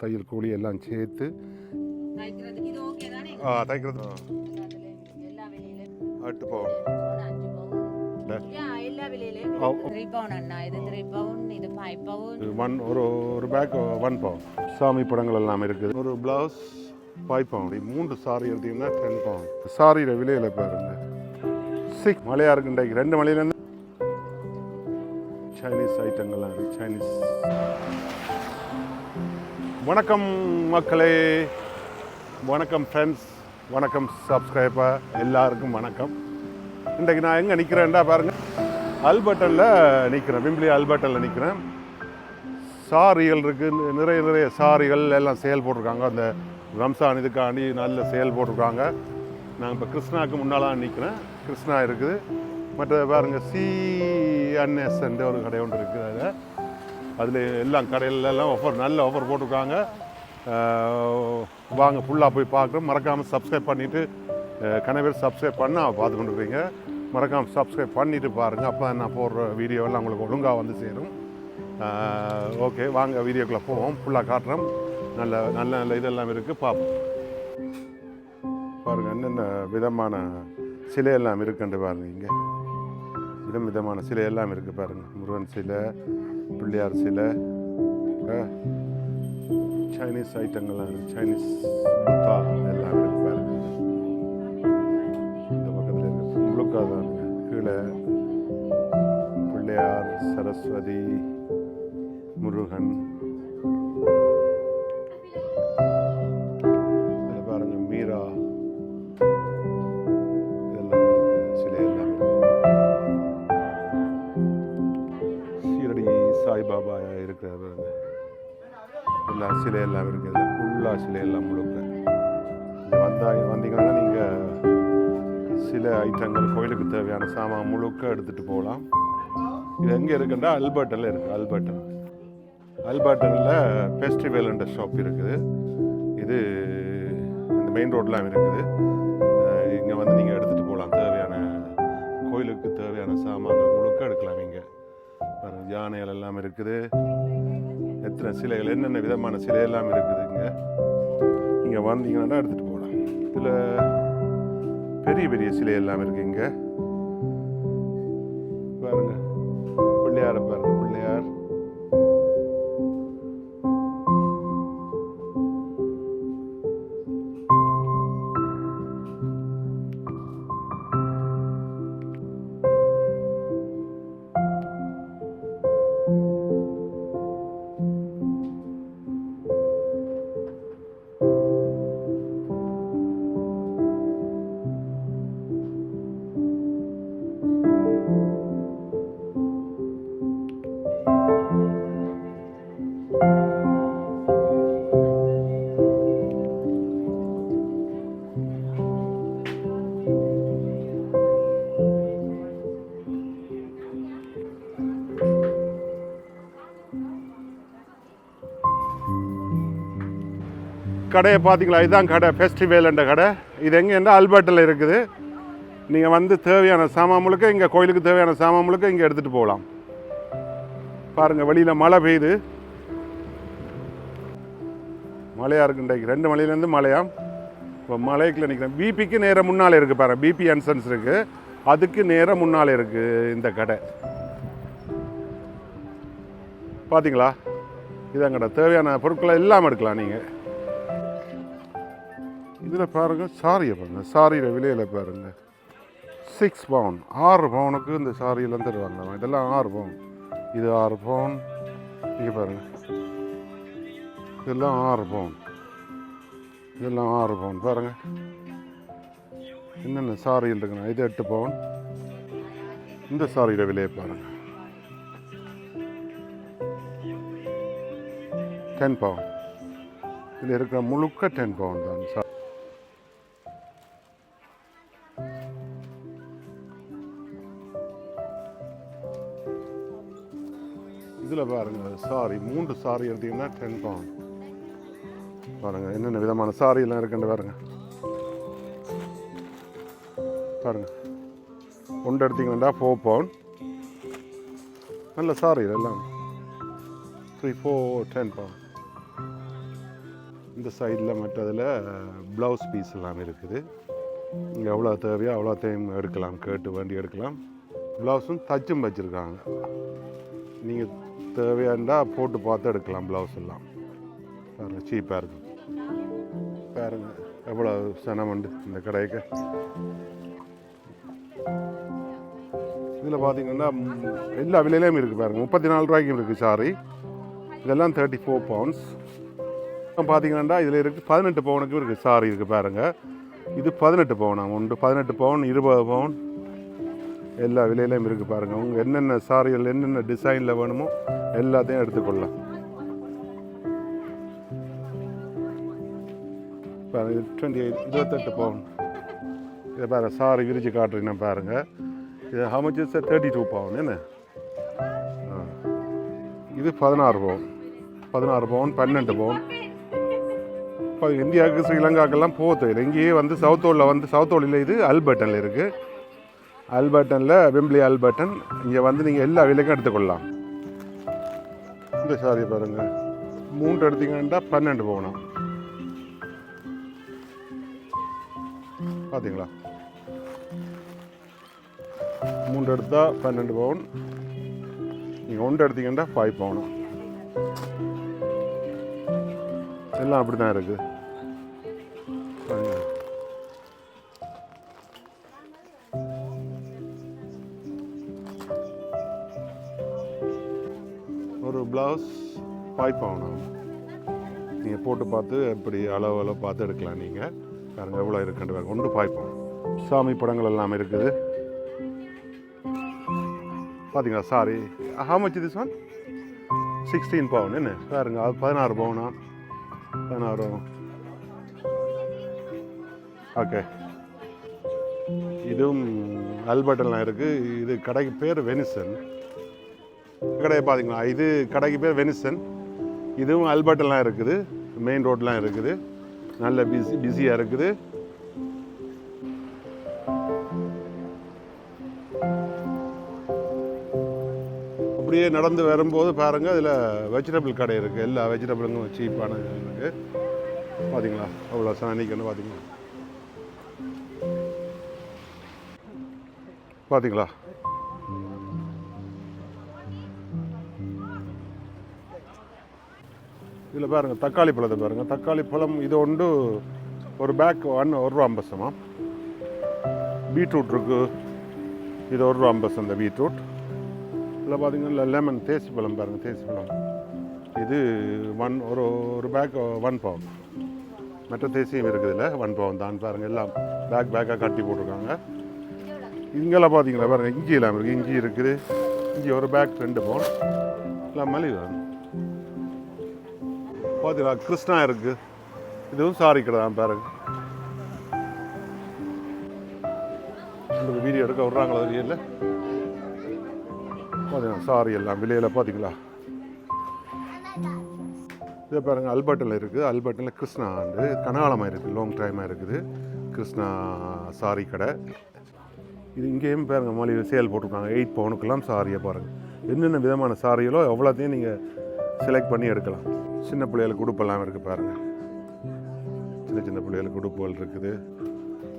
தையல் கூலி எல்லாம் சேர்த்து. ஆ தைக்கிறது பவுன். இது ஒன் ஒரு ஒரு பேக் ஒன் பவுன் சாமி படங்கள் எல்லாம் இருக்குது. ஒரு ப்ளவுஸ் ஃபைவ் பவுன் மூன்று சாரி எடுத்தீங்கன்னா டென் பவுன் சாரியில் விலையில் பாருங்க. சிக் மழையாக இருக்கு இன்றைக்கு ரெண்டு மலையிலேருந்து சைனீஸ் ஐட்டங்கள்லாம் இருக்குது சைனீஸ் வணக்கம் மக்களே. வணக்கம் ஃப்ரெண்ட்ஸ் வணக்கம் சப்ஸ்கிரைபர் எல்லாருக்கும் வணக்கம். இன்றைக்கு நான் எங்கே நிற்கிறேன்டா பாருங்க. அல்பர்ட்டனில் நிற்கிறேன் விம்பிளி அல்பர்ட்டனில் நிற்கிறேன் சாரிகள் இருக்குது நிறைய நிறைய சாரிகள் எல்லாம் சேல் போட்டிருக்காங்க. அந்த ரம்சான் இதுக்காண்டி நல்ல சேல் போட்டிருக்காங்க. நான் இப்போ கிருஷ்ணாவுக்கு முன்னால் நிற்கிறேன் கிருஷ்ணா இருக்குது. மற்ற பாருங்கள் சிஎன்எஸ் என்ற ஒரு கடை ஒன்று இருக்குது அதில். அதில் எல்லாம் கடையிலெல்லாம் ஆஃபர் நல்ல ஆஃபர் போட்டிருக்காங்க. வாங்க ஃபுல்லாக போய் பார்க்குறோம். மறக்காமல் சப்ஸ்கிரைப் பண்ணிவிட்டு கணவர் சப்ஸ்கிரைப் பண்ணால் பார்த்து கொண்டுருக்கீங்க மறக்காமல் சப்ஸ்கிரைப் பண்ணிவிட்டு பாருங்கள் அப்போ நான் போடுற வீடியோவெல்லாம் உங்களுக்கு ஒழுங்காக வந்து சேரும். ஓகே வாங்க வீடியோக்குள்ளே போவோம். ஃபுல்லாக காட்டுறோம். நல்ல நல்ல நல்ல இதெல்லாம் இருக்குது பார்ப்போம் பாருங்கள் என்னென்ன விதமான சிலையெல்லாம் இருக்குன்ட்டு பாருங்கள் இங்கே. விதம் விதமான சிலையெல்லாம் இருக்குது பாருங்கள் முருகன் சிலை பிள்ளையார் சிலை சைனீஸ் ஐட்டங்கள்லாம் இருக்குது சைனீஸ் புத்தா எல்லாம் இருக்குது பாருங்க. இந்த பக்கத்தில் இருக்குது முழுக்கா தான் கீழே பிள்ளையார் சரஸ்வதி முருகன் சிலை எல்லாம் முழுக்க. இங்க வந்தா வந்தீங்கன்னா நீங்கள் சில ஐட்டங்கள் கோயிலுக்கு தேவையான சாமான் முழுக்க எடுத்துகிட்டு போகலாம். இது எங்கே இருக்குன்னா அல்பர்ட்டனில் இருக்குது அல்பர்டன். அல்பர்ட்டனில் ஃபெஸ்டிவல்ன்ற ஷாப் இருக்குது. இது இந்த மெயின் ரோட்லாம் இருக்குது. இங்கே வந்து நீங்கள் எடுத்துகிட்டு போகலாம். தேவையான கோயிலுக்கு தேவையான சாமான்கள் முழுக்க எடுக்கலாம் இங்கே. யானைகள் எல்லாம் இருக்குது. எத்தனை சிலைகள் என்னென்ன விதமான சிலை எல்லாம் இருக்குது இங்கே? நீங்கள் வந்தீங்கன்னா எடுத்துகிட்டு போகலாம் இதில் பெரிய பெரிய சிலை எல்லாம் இருக்கு இங்கே. பாருங்க. பிள்ளையார பாருங்கள் பிள்ளையார். கடையை பார்த்தீங்களா? இதுதான் கடை ஃபெஸ்டிவல்ன்ற கடை. இது எங்கேன்னா அல்பர்ட்டில் இருக்குது. நீங்கள் வந்து தேவையான சாமான் முழுக்க இங்கே கோயிலுக்கு தேவையான சாமான் முழுக்க இங்கே எடுத்துகிட்டு போகலாம். பாருங்கள் வெளியில் மழை பெய்யுது. மழையாக இருக்கு இன்றைக்கு. ரெண்டு மலையிலேருந்து மழையாம் இப்போ மலைக்கில் நிற்கிறேன் பிபிக்கு நேராக முன்னால் இருக்குது பாருங்கள் பிபி அன்சன்ஸ் இருக்குது அதுக்கு நேராக முன்னால் இருக்குது இந்த கடை. பார்த்தீங்களா இதான் தேவையான பொருட்களை எல்லாம் எடுக்கலாம் நீங்கள் இதில் பாருங்கள் சாரியை பாருங்கள் சாரியில் விலையில் பாருங்கள் சிக்ஸ் பவுன் ஆறு பவுனுக்கு இந்த சாரியெல்லாம் தருவாங்க இதெல்லாம் ஆறு பவுன் இது ஆறு பவுன் இங்கே பாருங்கள் இதெல்லாம் ஆறு பவுன் இதெல்லாம் ஆறு பவுன் பாருங்கள் என்னென்ன சாரியில் இருக்குண்ணா இது எட்டு பவுன் இந்த சாரியில் விலையை பாருங்கள் டென் பவுன் இதில் இருக்கிற முழுக்க டென் பவுன் தான். சா இதில் பாருங்கள் சாரி மூன்று சாரி எடுத்தீங்கன்னா டென் பவுண்ட் பாருங்கள் என்னென்ன விதமான சாரி எல்லாம் இருக்குன்னு பாருங்கள் பாருங்கள் ஒன்று எடுத்தீங்கன்னா ஃபோர் பவுண்ட் நல்ல சாரி எல்லாம். த்ரீ ஃபோர் டென் பவுண்ட் இந்த சைடில் மற்றதில் ப்ளவுஸ் பீஸ் எல்லாம் இருக்குது. இங்கே எவ்வளோ தேவையோ அவ்வளோ டைம் எடுக்கலாம் கேட்டு வண்டி எடுக்கலாம். ப்ளவுஸும் தச்சும் வச்சுருக்காங்க. நீங்கள் தேவையாண்டா போட்டு பார்த்து எடுக்கலாம் ப்ளவுஸ் எல்லாம். பாருங்கள் சீப்பாக இருக்கும் பாருங்க எவ்வளோ சனம் உண்டு இந்த கடைக்கு. இதில் பார்த்தீங்கன்னா எல்லா விலையிலையும் இருக்குது பாருங்கள் முப்பத்தி நாலு ரூபாய்க்கும் இருக்குது சாரி இதெல்லாம் தேர்ட்டி ஃபோர் பவுண்ட்ஸ் பார்த்தீங்கன்னா இதில் இருக்குது பதினெட்டு பவுனுக்கும் இருக்குது சாரி இருக்குது பாருங்கள் இது பதினெட்டு பவுனா? உண்டு. பதினெட்டு பவுன் இருபது பவுன். எல்லா விலையிலையும் இருக்குது பாருங்கள் உங்கள் என்னென்ன சாரிகள் என்னென்ன டிசைனில் வேணுமோ எல்லாத்தையும் எடுத்துக்கொள்ளலாம். டுவெண்ட்டி எயிட் இருபத்தெட்டு பவுன் இதை பாரு சாரி விரிச்சு காட்டுறீங்க பாருங்க. இது how சார் தேர்ட்டி டூ பவுன் என்ன? ஆ. இது பதினாறு பவுன் பதினாறு பவுன் பன்னெண்டு பவுன் இப்போ இந்தியாவுக்கு ஸ்ரீலங்காக்கெல்லாம் போக தேவையில்லை இங்கேயே வந்து சவுத்தோலில் வந்து சவுத்தோலில் இது அல்பர்டனில் இருக்குது அல்பர்டனில் வெம்பிளி அல்பர்டன் இங்கே வந்து நீங்கள் எல்லா விலைக்கும் எடுத்துக்கொள்ளலாம். இந்த சாரி பாருங்கள் மூன்று எடுத்தீங்கன்னா பன்னெண்டு போகணும். பார்த்தீங்களா மூன்று எடுத்தா பன்னெண்டு பவுன் நீங்கள் ஒன்று எடுத்தீங்கன்னா ஃபைவ் பவுன் எல்லாம் அப்படி தான் இருக்குது வாய்ப்பாகணும் நீங்கள் போட்டு பார்த்து இப்படி அளவு அளவு பார்த்து எடுக்கலாம் நீங்கள் பாருங்க எவ்வளோ இருக்குன்னு பாருங்க. ஒன்று ஃபைவ் சாமி படங்கள் எல்லாம் இருக்குது. பார்த்தீங்களா sari how much this sixteen பவுன் என்ன? பாருங்க அது பதினாறு பவுனா பதினாறு. ஓகே இதுவும் அல்பர்ட்டெல்லாம் இருக்குது இது கடைக்கு பேர் வெனிசன் கடையை பார்த்தீங்களா இது கடைக்கு பேர் வெனிசன் இதுவும் அல்பர்ட்டெல்லாம் இருக்குது. மெயின் ரோட்லாம் இருக்குது. நல்ல பிஸி பிஸியாக இருக்குது. அப்படியே நடந்து வரும்போது பாருங்கள் அதில் வெஜிடபிள் கடை இருக்குது எல்லா வெஜிடபிளுங்களும் சீப்பான இருக்குது பார்த்தீங்களா அவ்வளோ சாணிக்கணும் பார்த்தீங்களா பார்த்தீங்களா இதில் பாருங்கள் தக்காளி பழத்தை பாருங்கள் தக்காளி பழம் இது ஒன்று ஒரு பேக் ஒன் ஒரு ரூபா ஐம்பசமா பீட்ரூட் இருக்குது இது ஒரு ரூபா ஐம்பசம் இந்த பீட்ரூட். இதில் பார்த்தீங்கன்னா லெமன் தேசி பழம் பாருங்கள் தேசி பழம். இது ஒன் ஒரு ஒரு பேக் ஒன் பவுன் மற்ற தேசியம் இருக்குது இல்லை ஒன் பவுன் தான் பாருங்கள் எல்லாம் பேக் பேக்காக கட்டி போட்டிருக்காங்க. இங்கெல்லாம் பார்த்தீங்களா பாருங்கள் இஞ்சி எல்லாம் இருக்குது இஞ்சி இருக்குது. இஞ்சி ஒரு பேக் ரெண்டு பவுன் எல்லாம் மலிவு. பார்த்தீங்களா கிருஷ்ணா இருக்குது இதுவும் சாரி கடை தான் பாருங்க. உங்களுக்கு வீடியோ எடுக்க விட்றாங்களா தெரியல. பார்த்தீங்களா சாரி எல்லாம் விலையில் பார்த்தீங்களா இதை பாருங்கள் அல்பர்ட்டில் இருக்குது அல்பர்ட்டில் கிருஷ்ணா ஆண்டு கனகாலமாக இருக்குது லாங் டைமாக இருக்குது. கிருஷ்ணா சாரி கடை. இது இங்கேயும் பாருங்கள் மொழி சேல் போட்டிருக்காங்க. எயிட் பவுனுக்கெல்லாம் சாரியை பாருங்கள் என்னென்ன விதமான சாரிகளோ எவ்வளோத்தையும் நீங்கள் செலக்ட் பண்ணி எடுக்கலாம். சின்ன பிள்ளைகளுக்கு உடுப்பெல்லாம் இருக்குது பாருங்கள் சின்ன சின்ன பிள்ளைகளுக்கு உடுப்புகள் இருக்குது.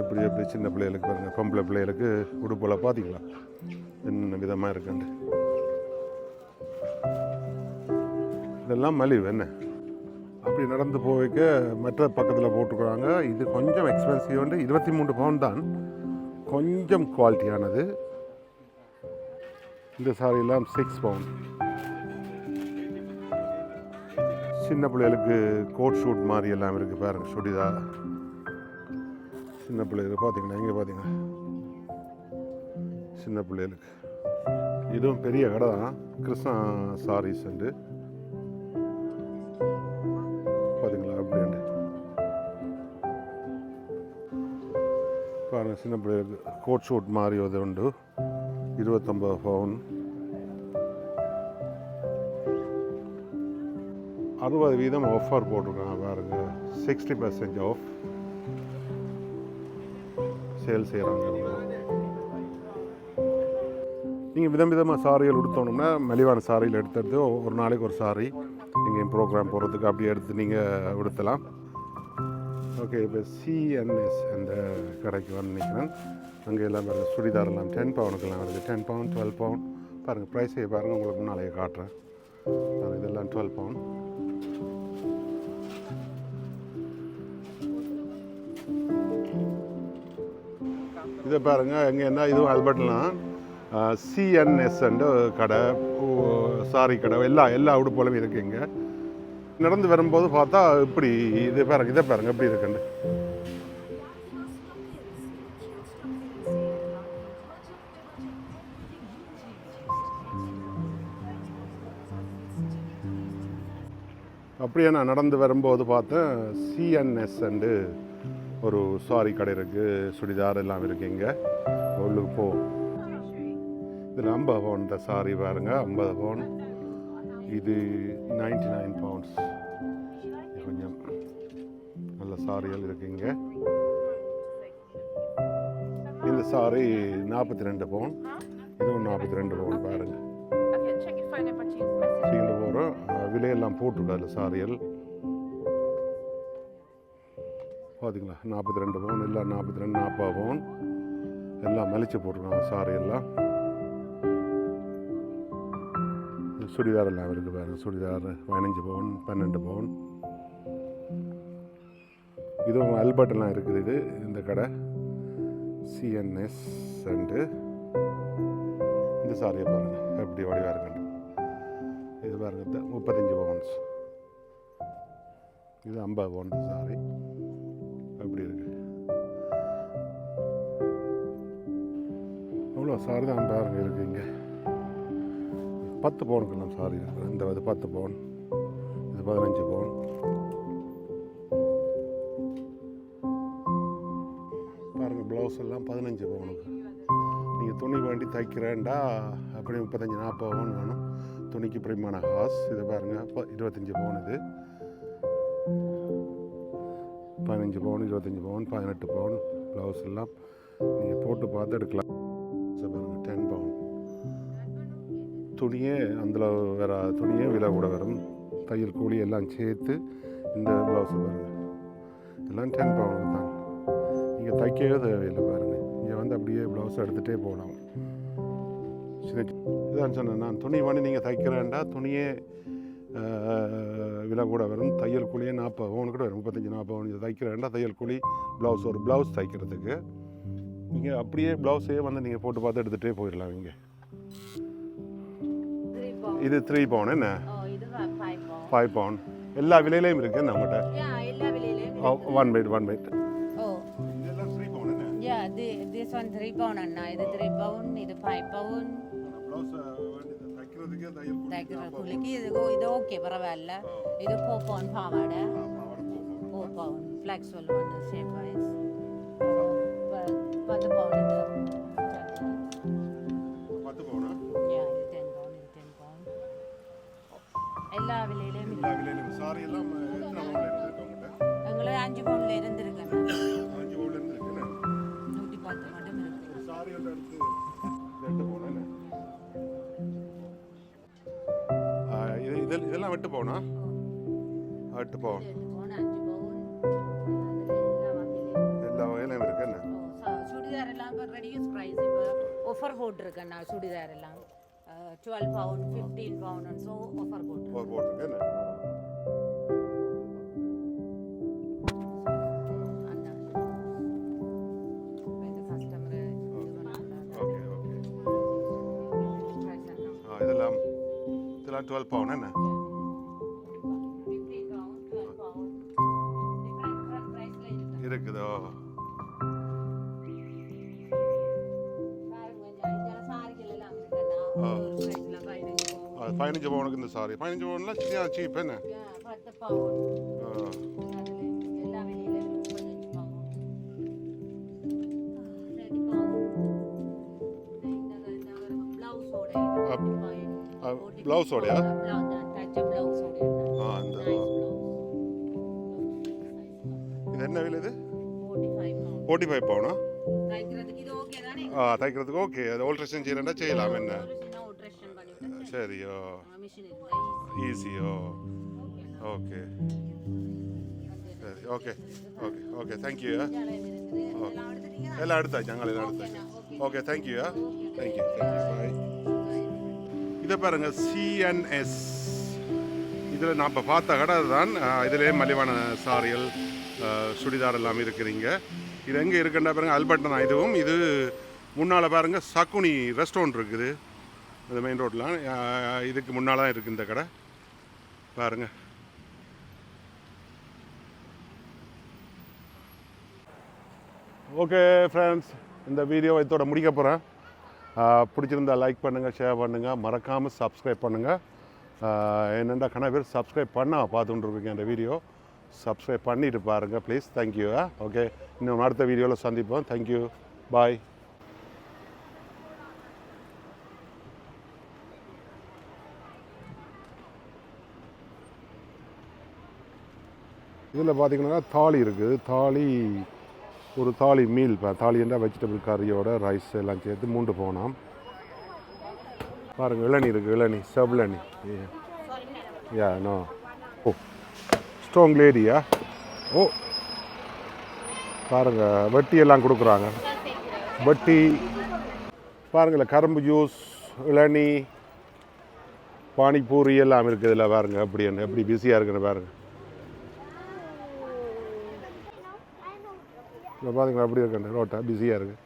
எப்படி எப்படி சின்ன பிள்ளைகளுக்கு பாருங்கள் பொம்பளை பிள்ளைகளுக்கு உடுப்பெல்லாம் பார்த்தீங்களா என்னென்ன விதமாக இருக்குண்டு இதெல்லாம் மலிவு என்ன? அப்படி நடந்து போய்க்க மற்ற பக்கத்தில் போட்டுக்கிறாங்க இது கொஞ்சம் எக்ஸ்பென்சிவ் வந்து இருபத்தி மூணு பவுன் தான். கொஞ்சம் குவாலிட்டியானது இந்த சாரியெல்லாம் சிக்ஸ் பவுண்ட் சின்ன பிள்ளைகளுக்கு கோட் ஷூட் மாதிரி எல்லாம் இருக்குது பாருங்க சுடிதார் சின்ன பிள்ளைகளுக்கு பார்த்தீங்கன்னா இங்கே பார்த்தீங்கன்னா சின்ன பிள்ளைகளுக்கு. இதுவும் பெரிய கடை தான். கிருஷ்ணா சாரீஸ் உண்டு. பார்த்தீங்களா அப்படின்ட்டு பாருங்கள் சின்ன பிள்ளைகளுக்கு கோட் ஷூட் மாதிரி அது உண்டு. இருபத்தொம்பது பவுன். அறுபது வீதம் ஆஃபர் போட்டிருக்காங்க பாருங்க. சிக்ஸ்டி பர்சன்ட் ஆஃப் சேல் செய்கிறாங்க நீங்கள் விதம் விதமாக சாரிகள் உடுத்தணும்னா மலிவான சாரியில் எடுத்தெடுத்து ஒரு நாளைக்கு ஒரு சாரி நீங்கள் ப்ரோக்ராம் போகிறதுக்கு அப்படியே எடுத்து நீங்கள் உடுத்தலாம். ஓகே இப்போ சிஎன்எஸ் அந்த கடைக்கு வந்து நிற்கிறேன் அங்கே எல்லாம் பாருங்கள் சுடிதார் எல்லாம் டென் பவுனுக்கெல்லாம் வருது. டென் பவுன் டுவெல் பவுன் பாருங்கள் ப்ரைஸே பாருங்கள் உங்களுக்கு முன்னாலேயே காட்டுறேன். இதெல்லாம் டுவெல் பவுன் இதை பாருங்கள் எங்கே என்ன இதுவும் ஆல்பர்ட்லாம் சிஎன்எஸ் கடை சாரி கடை எல்லா எல்லா உடுப்புகளும் இருக்குது இங்கே. நடந்து வரும்போது பார்த்தா இப்படி இதை பாருங்க இதை பாருங்க எப்படி இருக்குன்னு. அப்படியே நான் நடந்து வரும்போது பார்த்தேன் சிஎன்எஸ் அண்டு ஒரு சாரி கடை இருக்குது சுடிதார் எல்லாம் இருக்கு இங்கே. உள்ளுக்கு போ. இதில் ஐம்பது பவுன் இந்த சாரி பாருங்க ஐம்பது பவுன். இது நைன்டி நைன் பவுண்ட்ஸ் கொஞ்சம் நல்ல சாரிகள் இருக்கு இங்கே. இந்த சாரி நாற்பத்தி ரெண்டு பவுன். இதுவும் நாற்பத்தி ரெண்டு பவுன் பாருங்க. Okay, check your phone number, change the message. அப்படிங்கிற போகிறோம் விலையெல்லாம் போட்டுவிடாது சாரிகள். பார்த்தீங்களா நாற்பத்தி ரெண்டு பவுன் எல்லாம் நாற்பத்தி ரெண்டு நாற்பது பவுன். எல்லாம் மலிச்சு போட்டிருக்காங்க சாரி எல்லாம். சுடிதார் எல்லாம் இருக்குது பாருங்க சுடிதார் பதினஞ்சு பவுன் பன்னெண்டு பவுன். இதுவும் அல்பர்ட்லாம் இருக்குது இது இந்த கடை. சிஎன்எஸ் அண்டு இந்த சாரியை பாருங்கள் எப்படி வடிவாக இருக்குன்னு. இது பாருங்க முப்பத்தஞ்சு பவுன்ஸ். இது ஐம்பது பவுன் சாரி எப்படி இருக்கு. அவ்வளோ சாரி தான் பாருங்க இருக்கு இங்கே. பத்து இருக்கலாம் சாரி இந்த இது பத்து பவுன் இது பதினஞ்சு பவுன். பாருங்க ப்ளவுஸ் எல்லாம் பதினஞ்சு பவுனுக்கு. நீங்கள் துணி வேண்டி தைக்கிறேன்டா அப்படி முப்பத்தஞ்சு நாற்பது பவுன் வேணும். துணிக்கு பிரிமான ஹாஸ் இதை பாருங்கள் இப்போ இருபத்தஞ்சி பவுன் இது. பதினஞ்சு பவுன் இருபத்தஞ்சி பவுன் பதினெட்டு பவுன் ப்ளவுஸ் எல்லாம் நீங்கள் போட்டு பார்த்து எடுக்கலாம். இதை டென் பவுன் துணியே அதில் வேற துணியே விலை கூட வரும். தையல் கூலி எல்லாம் சேர்த்து இந்த ப்ளவுஸை பாருங்கள் எல்லாம் டென் பவுனுக்கு தான். நீங்கள் தைக்கவே தேவையில்லை பாருங்கள் இங்கே வந்து அப்படியே ப்ளவுஸ் எடுத்துகிட்டே போகலாம். சின்ன இதான் சொன்னேன் நான் துணி பண்ணி நீங்கள் தைக்கிறேன்டா துணியே விலை கூட வரும். தையல் கூலியே நாற்பது பவுன் கூட வரும். முப்பத்தஞ்சு நாற்பது பவுன். தைக்கிறேன்டா தையல் கூலி ப்ளவுஸ் ஒரு ப்ளவுஸ் தைக்கிறதுக்கு. நீங்கள் அப்படியே ப்ளவுஸே வந்து நீங்கள் போட்டு பார்த்து எடுத்துகிட்டே போயிடலாம் இங்கே. இது த்ரீ பவுன் என்ன? ஃபைவ் பவுன். எல்லா விலையிலையும் இருக்குது நம்மகிட்ட ஒன் பைட் ஒன் பைட் த்ரீ பவுன் என்ன? யா திஸ் ஒன் த்ரீ பவுன் அண்ணா. இது தைக்கிறதுக்கே தையல் தைக்கிற கூலிக்கு இது இது ஓகே பரவாயில்ல இது ஃபோர் பவுன் பாவாடை ஃபோர் பவுன் ஃப்ளெக்ஸுவல் ஒன்று ஷேப் வைஸ் பத்து பவுன் இது பத்து பவுனா இது டென் பவுன் இது டென் பவுன் எல்லா விலையிலையும் எல்லா விலையிலும் சாரி எல்லாம் எத்தனை பவுன்ல இருந்து இருக்கு உங்கள்கிட்ட எங்களை அஞ்சு பவுன்ல இருந்திருக்கேன் இதெல்லாம் வெட்டு பவுனா வெட்டு பவுன் எல்லா வகையிலும் இருக்கு என்ன? சுடிதார் எல்லாம் இப்போ ரெடியூஸ் ப்ரைஸ் இப்போ ஆஃபர் போட்டிருக்கேன் நான் சுடிதார் எல்லாம் டுவெல் பவுன் ஃபிஃப்டீன் பவுன் ஸோ ஆஃபர் போட்டிருக்கேன் ஒரு போட்டிருக்கு என்ன? அந்த இப்போ இந்த கஸ்டமர் இது பண்ணாங்க ஓகே ஓகே ப்ரைஸ் எல்லாம் ஆ இதெல்லாம் இதெல்லாம் டுவெல் பவுன் என்ன? பதினஞ்சு பவுனுக்கு இந்த சாரி பதினஞ்சு பவுன்லாம் சீப் என்ன பவுன் ஆ, இது என்ன விலை இது ஃபோர்ட்டி ஃபைவ் பவுன் தைக்கிறதுக்கு ஓகே அது ஆல்ட்ரேஷன் செய்யறேன்டா செய்யலாம் என்ன சரியோ மிஷின் இருந்தால் ஈஸியோ ஓகே ஓகே சரி ஓகே ஓகே ஓகே தேங்க்யூ இதெல்லாம் எடுத்துட்டீங்க எல்லாம் எடுத்தாச்சு ഞങ്ങൾ எல்லாம் எடுத்தாச்சு okay thank you thank you thank you bye இதை பாருங்க சிஎன்எஸ் இதில் நான் இப்போ பார்த்த கடை தான் இதிலே மலிவான சாரிகள் அஹ், சுடிதார் எல்லாம் இருக்குறீங்க இது எங்கே இருக்குன்னா பாருங்க அல்பர்ட் தான் இதுவும் இது முன்னால் பாருங்க சக்குனி ரெஸ்டாரண்ட் இருக்குது இந்த மெயின் ரோட்டில் இதுக்கு முன்னால் தான் இருக்குது இந்த கடை. பாருங்கள் ஓகே ஃப்ரெண்ட்ஸ் இந்த வீடியோ இதோட முடிக்க போகிறேன் பிடிச்சிருந்தா லைக் பண்ணுங்கள் ஷேர் பண்ணுங்கள் மறக்காமல் சப்ஸ்கிரைப் பண்ணுங்கள் என்னென்னா கன பேர் சப்ஸ்கிரைப் பண்ண பார்த்துட்டுருக்கீங்க இந்த வீடியோ சப்ஸ்கிரைப் பண்ணிட்டு பாருங்கள் ப்ளீஸ் தேங்க்யூ ஓகே இன்னும் அடுத்த வீடியோவில் சந்திப்போம். தேங்க்யூ பாய் இதில் பார்த்தீங்கன்னா தாலி இருக்குது. தாலி ஒரு தாலி மீல் இப்போ தாலி என்றால் வெஜிடபிள் கறியோட ரைஸ் எல்லாம் சேர்த்து மூண்டு போனோம் பாருங்கள் இளநி இருக்குது இளநி சப் யா நோ ஓ ஸ்ட்ராங் லேடியா ஓ பாருங்கள் வட்டி எல்லாம் கொடுக்குறாங்க. வட்டி பாருங்களேன் கரும்பு ஜூஸ் இளநி பானிபூரி எல்லாம் இருக்குது இதில் பாருங்கள் அப்படி என்ன எப்படி பிஸியாக இருக்குன்னு பாருங்கள் இப்போ பாருங்களா அப்படி இருக்கேன் ரோட்டை. பிஸியாக இருக்குது